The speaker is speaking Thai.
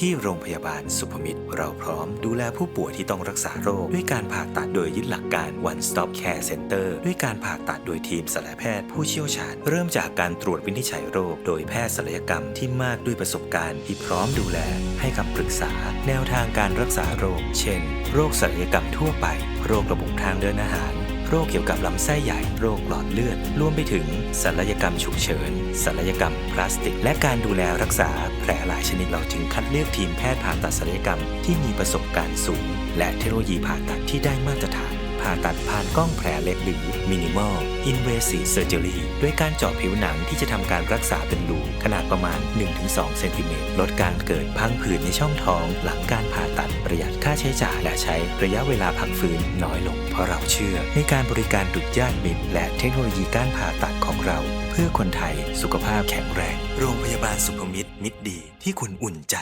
ที่โรงพยาบาลสุภมิตร เราพร้อมดูแลผู้ป่วยที่ต้องรักษาโรค ด้วยการผ่าตัดโดยยึดหลักการ one stop care center ด้วยการผ่าตัดโดยทีมศัลยแพทย์ผู้เชี่ยวชาญ เริ่มจากการตรวจวินิจฉัยโรค โดยแพทย์ศัลยกรรมที่มากด้วยประสบการณ์ที่พร้อมดูแล ให้คำปรึกษา แนวทางการรักษาโรค เช่น โรคศัลยกรรมทั่วไป โรคระบบทางเดินอาหาร โรคเกี่ยวกับลำไส้ใหญ่โรคหลอดเลือด รวมไปถึงศัลยกรรมฉุกเฉินศัลยกรรมพลาสติก และการดูแลรักษาแผลหลายชนิดเราจึงคัดเลือกทีมแพทย์ผ่าตัดศัลยกรรมที่มีประสบการณ์สูง และเทคโนโลยีผ่าตัดที่ได้มาตรฐานผ่าตัดผ่านกล้องแผลเล็กหรือ minimal invasive surgery ด้วยการเจาะผิวหนังที่จะทำการรักษาเป็นรูขนาดประมาณ 1-2 เซนติเมตรลดการเกิดพังผืดในช่องท้องหลังการผ่าตัดประหยัด ค่าใช้จ่ายและใช้ระยะเวลาพักฟื้นน้อยลง เพราะเราเชื่อในการบริการดุจญาติมิตรและเทคโนโลยีการผ่าตัดของเรา เพื่อคนไทยสุขภาพแข็งแรง โรงพยาบาลสุภมิตรมิตรดีที่คุณอุ่นใจ